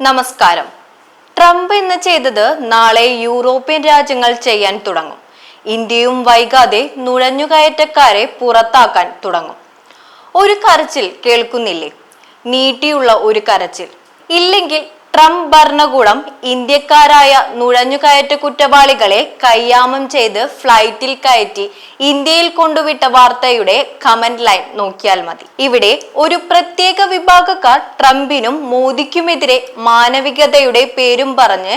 നമസ്കാരം. ട്രംപ് ഇന്ന് ചെയ്തത് നാളെ യൂറോപ്യൻ രാജ്യങ്ങൾ ചെയ്യാൻ തുടങ്ങും. ഇന്ത്യയും വൈകാതെ നുഴഞ്ഞുകയറ്റക്കാരെ പുറത്താക്കാൻ തുടങ്ങും. ഒരു കരച്ചിൽ കേൾക്കുന്നില്ലേ? നീട്ടിയുള്ള ഒരു കരച്ചിൽ. ഇല്ലെങ്കിൽ ട്രംപ് ഭരണകൂടം ഇന്ത്യക്കാരായ നുഴഞ്ഞുകയറ്റ കുറ്റവാളികളെ കയ്യാമം ചെയ്ത് ഫ്ലൈറ്റിൽ കയറ്റി ഇന്ത്യയിൽ കൊണ്ടുവിട്ട വാർത്തയുടെ കമന്റ് ലൈൻ നോക്കിയാൽ മതി. ഇവിടെ ഒരു പ്രത്യേക വിഭാഗക്കാർ ട്രംപിനും മോദിക്കുമെതിരെ മാനവികതയുടെ പേരും പറഞ്ഞ്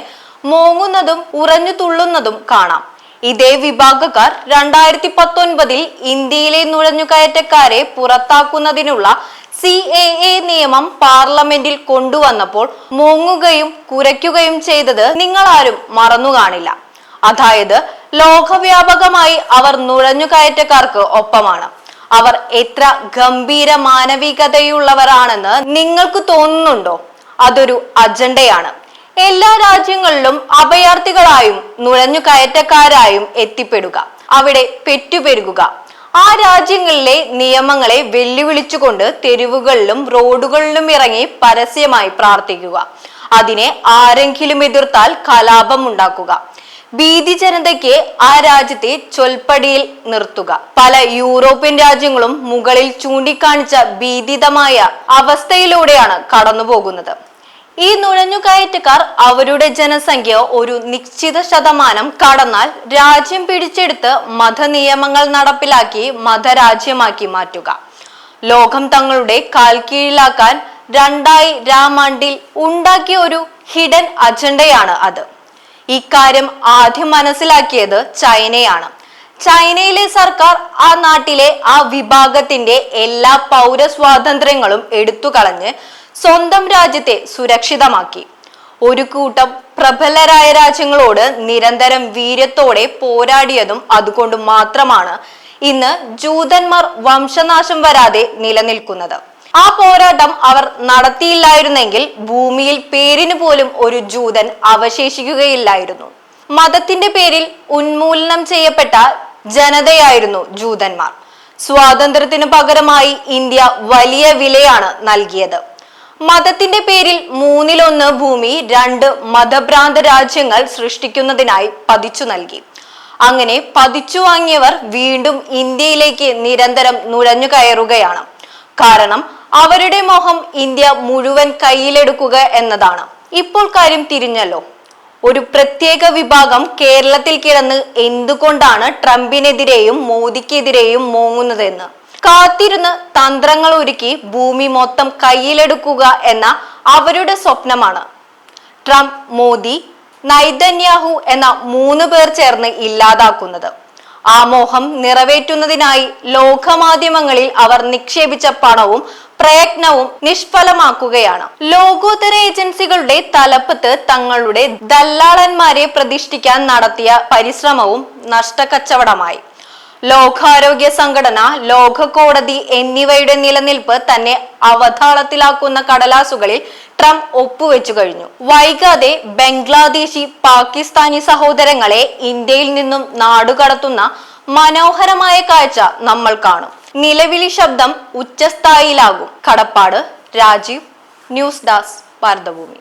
മോങ്ങുന്നതും ഉറഞ്ഞു തുള്ളുന്നതും കാണാം. ഇതേ വിഭാഗക്കാർ രണ്ടായിരത്തി പത്തൊൻപതിൽ ഇന്ത്യയിലെ നുഴഞ്ഞുകയറ്റക്കാരെ പുറത്താക്കുന്നതിനുള്ള സി എ എ നിയമം പാർലമെന്റിൽ കൊണ്ടുവന്നപ്പോൾ മുങ്ങുകയും കുരയ്ക്കുകയും ചെയ്തത് നിങ്ങളാരും മറന്നു കാണില്ല. അതായത് ലോകവ്യാപകമായി അവർ നുഴഞ്ഞുകയറ്റക്കാർക്ക് ഒപ്പമാണ്. അവർ എത്ര ഗംഭീര മാനവികതയുള്ളവരാണെന്ന് നിങ്ങൾക്ക് തോന്നുന്നുണ്ടോ? അതൊരു അജണ്ടയാണ്. എല്ലാ രാജ്യങ്ങളിലും അഭയാർത്ഥികളായും നുഴഞ്ഞുകയറ്റക്കാരായും എത്തിപ്പെടുക. അവിടെ പെറ്റുപെരുകുക. ആ രാജ്യങ്ങളിലെ നിയമങ്ങളെ വെല്ലുവിളിച്ചുകൊണ്ട് തെരുവുകളിലും റോഡുകളിലും ഇറങ്ങി പരസ്യമായി പ്രാർത്ഥിക്കുക. അതിനെ ആരെങ്കിലും എതിർത്താൽ കലാപം ഉണ്ടാക്കുക. ഭീതി ജനതയ്ക്ക് ആ രാജ്യത്തെ ചൊൽപ്പടിയിൽ നിർത്തുക. പല യൂറോപ്യൻ രാജ്യങ്ങളും മുകളിൽ ചൂണ്ടിക്കാണിച്ച ഭീതിതമായ അവസ്ഥയിലൂടെയാണ് കടന്നുപോകുന്നത്. ഈ നുഴഞ്ഞുകയറ്റക്കാർ അവരുടെ ജനസംഖ്യ ഒരു നിശ്ചിത ശതമാനം കടന്നാൽ രാജ്യം പിടിച്ചെടുത്ത് മതനിയമങ്ങൾ നടപ്പിലാക്കി മതരാജ്യമാക്കി മാറ്റുക. ലോകം തങ്ങളുടെ കാൽ കീഴിലാക്കാൻ രണ്ടായി രാമാണ്ടിൽ ഉണ്ടാക്കിയ ഒരു ഹിഡൻ അജണ്ടയാണ് അത്. ഇക്കാര്യം ആദ്യം മനസ്സിലാക്കിയത് ചൈനയാണ്. ചൈനയിലെ സർക്കാർ ആ നാട്ടിലെ ആ വിഭാഗത്തിന്റെ എല്ലാ പൗര സ്വാതന്ത്ര്യങ്ങളും എടുത്തു കളഞ്ഞ് സ്വന്തം രാജ്യത്തെ സുരക്ഷിതമാക്കി. ഒരു കൂട്ടം പ്രബലരായ രാജ്യങ്ങളോട് നിരന്തരം വീര്യത്തോടെ പോരാടിയതും അതുകൊണ്ട് മാത്രമാണ് ഇന്ന് ജൂതന്മാർ വംശനാശം വരാതെ നിലനിൽക്കുന്നത്. ആ പോരാട്ടം അവർ നടത്തിയില്ലായിരുന്നെങ്കിൽ ഭൂമിയിൽ പേരിന് പോലും ഒരു ജൂതൻ അവശേഷിക്കുകയില്ലായിരുന്നു. മതത്തിന്റെ പേരിൽ ഉന്മൂലനം ചെയ്യപ്പെട്ട ജനതയായിരുന്നു ജൂതന്മാർ. സ്വാതന്ത്ര്യത്തിന് പകരമായി ഇന്ത്യ വലിയ വിലയാണ് നൽകിയത്. മതത്തിന്റെ പേരിൽ മൂന്നിലൊന്ന് ഭൂമി രണ്ട് മതഭ്രാന്ത രാജ്യങ്ങൾ സൃഷ്ടിക്കുന്നതിനായി പതിച്ചു നൽകി. അങ്ങനെ പതിച്ചു വാങ്ങിയവർ വീണ്ടും ഇന്ത്യയിലേക്ക് നിരന്തരം നുഴഞ്ഞു കയറുകയാണ്. കാരണം അവരുടെ മോഹം ഇന്ത്യ മുഴുവൻ കയ്യിലെടുക്കുക എന്നതാണ്. ഇപ്പോൾ കാര്യം തിരിഞ്ഞല്ലോ. ഒരു പ്രത്യേക വിഭാഗം കേരളത്തിൽ കിടന്ന് എന്തുകൊണ്ടാണ് ട്രംപിനെതിരെയും മോദിക്കെതിരെയും മോങ്ങുന്നതെന്ന്? കാത്തിരുന്ന് തന്ത്രങ്ങൾ ഒരുക്കി ഭൂമി മൊത്തം കയ്യിലെടുക്കുക എന്ന അവരുടെ സ്വപ്നമാണ്. ട്രംപ് മോദി നൈതന്യാഹു എന്ന മൂന്ന് പേർ ചേർന്ന് ഇല്ലാതാക്കുന്നത്. ആ മോഹം നിറവേറ്റുന്നതിനായി ലോകമാധ്യമങ്ങളിൽ അവർ നിക്ഷേപിച്ച പണവും പ്രയത്നവും നിഷ്ഫലമാക്കുകയാണ്. ലോകോത്തര ഏജൻസികളുടെ തലപ്പത്ത് തങ്ങളുടെ ദല്ലാളന്മാരെ പ്രതിഷ്ഠിക്കാൻ നടത്തിയ പരിശ്രമവും നഷ്ടക്കച്ചവടമായി. ലോകാരോഗ്യ സംഘടന ലോക കോടതി എന്നിവയുടെ നിലനിൽപ്പ് തന്നെ അവതാളത്തിലാക്കുന്ന കടലാസുകളിൽ ട്രംപ് ഒപ്പുവെച്ചു കഴിഞ്ഞു. വൈകാതെ ബംഗ്ലാദേശി പാകിസ്ഥാനി സഹോദരങ്ങളെ ഇന്ത്യയിൽ നിന്നും നാടുകടത്തുന്ന മനോഹരമായ കാഴ്ച നമ്മൾ കാണും. നിലവിളി ശബ്ദം ഉച്ചസ്ഥായിലാകും കടപ്പാട് രാജീവ് ന്യൂസ് ഡാസ് ഭാരതഭൂമി